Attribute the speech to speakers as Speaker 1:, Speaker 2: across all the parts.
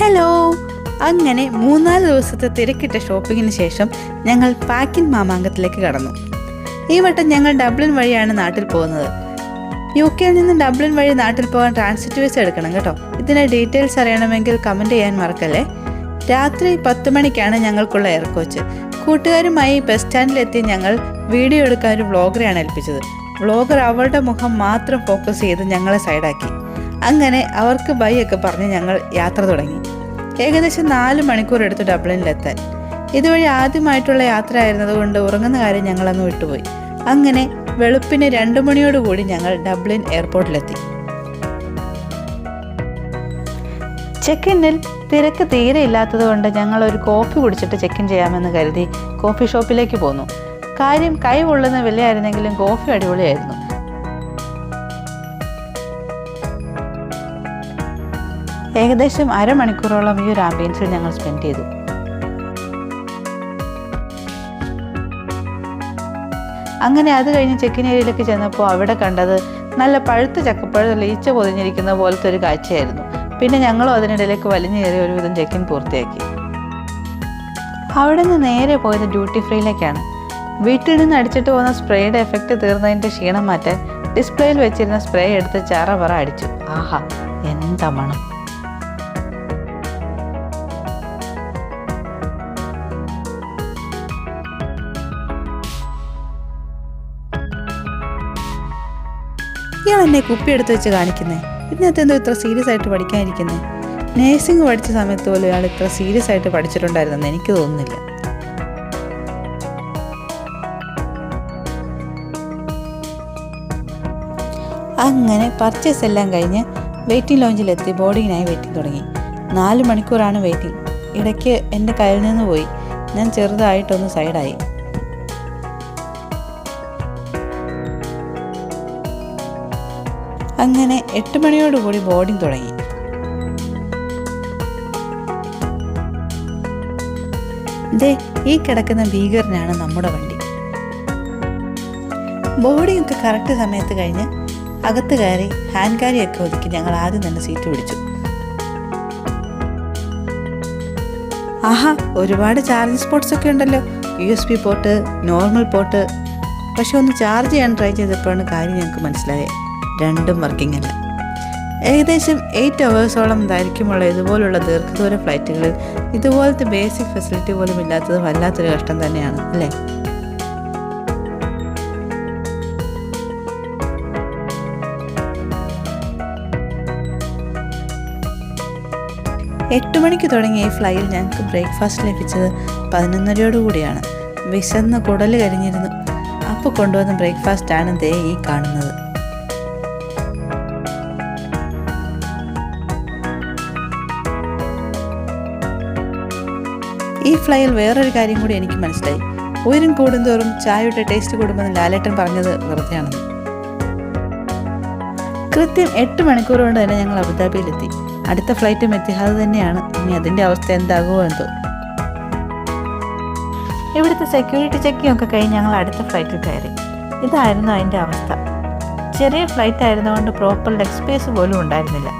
Speaker 1: Hello അങ്ങനെ മൂന്നാൽ ദിവസത്തെ തിരക്കിട്ട ഷോപ്പിങ്ങിന് ശേഷം ഞങ്ങൾ പാക്കിൻ മാമാങ്കത്തിലേക്ക് കടന്നു. ഈ വട്ടം ഞങ്ങൾ ഡബ്ലിൻ വഴിയാണ് നാട്ടിൽ പോകുന്നത്. യു കെയിൽ നിന്ന് ഡബ്ലിൻ വഴി നാട്ടിൽ പോകാൻ ട്രാൻസിറ്റ് വിസ എടുക്കണം കേട്ടോ. ഇതിന്റെ ഡീറ്റെയിൽസ് അറിയണമെങ്കിൽ കമന്റ് ചെയ്യാൻ മറക്കല്ലേ? രാത്രി പത്ത് മണിക്കാണ് ഞങ്ങൾക്കുള്ള എയർ കോച്ച് കൂട്ടുകാരുമായി ബസ് സ്റ്റാൻഡിലെത്തി ഞങ്ങൾ വീഡിയോ എടുക്കാൻ ഒരു വ്ളോഗറെയാണ് ഏൽപ്പിച്ചത്. വ്ളോഗർ അവളുടെ മുഖം മാത്രം ഫോക്കസ് ചെയ്ത് ഞങ്ങളെ സൈഡാക്കി അങ്ങനെ അവർക്ക് ബൈ ഒക്കെ പറഞ്ഞ് ഞങ്ങൾ യാത്ര തുടങ്ങി. ഏകദേശം നാല് മണിക്കൂർ എടുത്ത് ഡബ്ലിനിലെത്താൻ. ഇതുവഴി ആദ്യമായിട്ടുള്ള യാത്ര ആയിരുന്നതുകൊണ്ട് ഉറങ്ങുന്ന കാര്യം ഞങ്ങളന്ന് വിട്ടുപോയി. അങ്ങനെ വെളുപ്പിന് രണ്ടു മണിയോടുകൂടി ഞങ്ങൾ ഡബ്ലിൻ എയർപോർട്ടിലെത്തി. ചെക്ക് ഇന്നിൽ തിരക്ക് തീരെ ഇല്ലാത്തതുകൊണ്ട് ഞങ്ങൾ ഒരു കോഫി കുടിച്ചിട്ട് ചെക്ക് ഇൻ ചെയ്യാമെന്ന് കരുതി കോഫി ഷോപ്പിലേക്ക് പോന്നു. കാര്യം കൈ കൊള്ളുന്ന വിലയായിരുന്നെങ്കിലും കോഫി അടിപൊളിയായിരുന്നു. ഏകദേശം അരമണിക്കൂറോളം ഈ ഒരു ആംബിയൻസിൽ ഞങ്ങൾ സ്പെൻഡ് ചെയ്തു. അങ്ങനെ അത് കഴിഞ്ഞ് ചെക്കിൻ ഏരിയയിലേക്ക് ചെന്നപ്പോൾ അവിടെ കണ്ടത് നല്ല പഴുത്ത ചക്കപ്പഴം ലീച്ച പൊതിഞ്ഞിരിക്കുന്ന പോലത്തെ ഒരു കാഴ്ചയായിരുന്നു. പിന്നെ ഞങ്ങളും അതിനിടയിലേക്ക് വലിഞ്ഞു കയറി ഒരുവിധം ചെക്കിൻ പൂർത്തിയാക്കി. അവിടെ നിന്ന് നേരെ പോയത് ഡ്യൂട്ടി ഫ്രീയിലേക്കാണ് വീട്ടിൽ നിന്ന് അടിച്ചിട്ട് പോകുന്ന സ്പ്രേയുടെ എഫക്റ്റ് തീർന്നതിന്റെ ക്ഷീണം മാറ്റാൻ ഡിസ്പ്ലേയിൽ വെച്ചിരുന്ന സ്പ്രേ എടുത്ത് ചാറ പറ അടിച്ചു. ആഹാ എന്താ മണം. ഇയാൾ എന്നെ കുപ്പി എടുത്ത് വെച്ച് കാണിക്കുന്നേ? ഇതിനകത്ത് എന്തോ ഇത്ര സീരിയസ് ആയിട്ട് പഠിക്കാനിരിക്കുന്നേ? നേഴ്സിംഗ് പഠിച്ച സമയത്ത് പോലും ഇയാൾ ഇത്ര സീരിയസ് ആയിട്ട് പഠിച്ചിട്ടുണ്ടായിരുന്നെന്ന് എനിക്ക് തോന്നുന്നില്ല. അങ്ങനെ പർച്ചേസ് എല്ലാം കഴിഞ്ഞ് വെയിറ്റിംഗ് ലോഞ്ചിലെത്തി ബോർഡിങ്ങിനായി വെയിറ്റിംഗ് തുടങ്ങി. നാല് മണിക്കൂറാണ് വെയിറ്റിംഗ് ഇടയ്ക്ക് എന്റെ കയ്യിൽ നിന്ന് പോയി. ഞാൻ ചെറുതായിട്ടൊന്ന് സൈഡായി അങ്ങനെ എട്ട് മണിയോടുകൂടി ബോർഡിംഗ് തുടങ്ങി. ദേ ഈ കിടക്കുന്ന ഭീകരനാണ് നമ്മുടെ വണ്ടി. ബോർഡിംഗ് ഒക്കെ കറക്റ്റ് സമയത്ത് കഴിഞ്ഞ് അകത്ത് കയറി ഹാൻഡ് കാരിയൊക്കെ ഒതുക്കി ഞങ്ങൾ ആദ്യം തന്നെ സീറ്റ് പിടിച്ചു. ആഹാ ഒരുപാട് ചാർജിങ് സ്പോട്ട്സ് ഒക്കെ ഉണ്ടല്ലോ. U S B port normal port പക്ഷെ ഒന്ന് ചാർജ് ചെയ്യാൻ ട്രൈ ചെയ്തപ്പോഴാണ് കാര്യം ഞങ്ങൾക്ക് മനസ്സിലായത്. രണ്ടും വർക്കിംഗ് അല്ല? ഏകദേശം എയ്റ്റ് അവേഴ്സോളം ദൈർഘ്യമുള്ള ഇതുപോലുള്ള ദീർഘദൂര ഫ്ലൈറ്റുകളിൽ ഇതുപോലത്തെ ബേസിക് ഫെസിലിറ്റി പോലും ഇല്ലാത്തത് വല്ലാത്തൊരു കഷ്ടം തന്നെയാണ് അല്ലേ? എട്ട് മണിക്ക് തുടങ്ങിയ ഈ ഫ്ലൈയിൽ ഞങ്ങൾക്ക് ബ്രേക്ക്ഫാസ്റ്റ് ലഭിച്ചത് പതിനൊന്നരയോടുകൂടിയാണ് വിശന്ന് കുടൽ കരിഞ്ഞിരുന്നു. അപ്പോൾ കൊണ്ടുവന്ന ബ്രേക്ക്ഫാസ്റ്റാണ് ദേ ഈ കാണുന്നത്. ഈ ഫ്ലൈയിൽ വേറൊരു കാര്യം കൂടി എനിക്ക് മനസ്സിലായി. ഉയരം കൂടുന്തോറും ചായയുടെ ടേസ്റ്റ് കൂടുമെന്ന് ലാലേട്ടൻ പറഞ്ഞത് വെറുതെയാണെന്ന് കൃത്യം എട്ട് മണിക്കൂർ കൊണ്ട് തന്നെ ഞങ്ങൾ അബുദാബിയിലെത്തി. അടുത്ത ഫ്ലൈറ്റും എത്തിഹാദ് തന്നെയാണ്. ഇനി അതിന്റെ അവസ്ഥ എന്താകുമോ എന്തോ. ഇവിടുത്തെ സെക്യൂരിറ്റി ചെക്കിംഗ് ഒക്കെ കഴിഞ്ഞ് ഞങ്ങൾ അടുത്ത ഫ്ലൈറ്റിൽ കയറി. ഇതായിരുന്നു അതിന്റെ അവസ്ഥ. ചെറിയ ഫ്ലൈറ്റ് ആയിരുന്നുകൊണ്ട് പ്രോപ്പർ ലെഗ് സ്പേസ് പോലും ഉണ്ടായിരുന്നില്ല.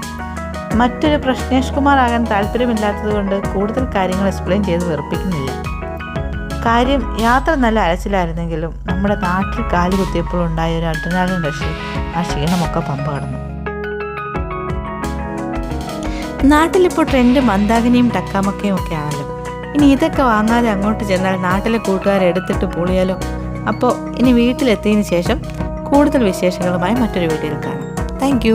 Speaker 1: മറ്റൊരു പ്രശ്നേഷ് കുമാർ ആകാൻ താല്പര്യമില്ലാത്തതുകൊണ്ട് കൂടുതൽ കാര്യങ്ങൾ എക്സ്പ്ലെയിൻ ചെയ്ത് വെറുപ്പിക്കുന്നില്ല. കാര്യം യാത്ര നല്ല അലച്ചിലായിരുന്നെങ്കിലും നമ്മുടെ നാട്ടിൽ കാൽ കുത്തിയപ്പോൾ ഉണ്ടായ ഒരു അഡ്രിനാലിൻ റഷിൽ ആ ക്ഷീണമൊക്കെ പമ്പ കടന്നു. നാട്ടിലിപ്പോൾ ട്രെൻഡ് മന്ദാകിനിയും ടക്കാമക്കയും ഒക്കെ ആണല്ലോ. ഇനി ഇതൊക്കെ വാങ്ങാതെ അങ്ങോട്ട് ചെന്നാൽ നാട്ടിലെ കൂട്ടുകാരെ എടുത്തിട്ട് പൊളിയാലോ? അപ്പോൾ ഇനി വീട്ടിലെത്തിയതിന് ശേഷം കൂടുതൽ വിശേഷങ്ങളുമായി മറ്റൊരു വീഡിയോയിൽ കാണാം. താങ്ക്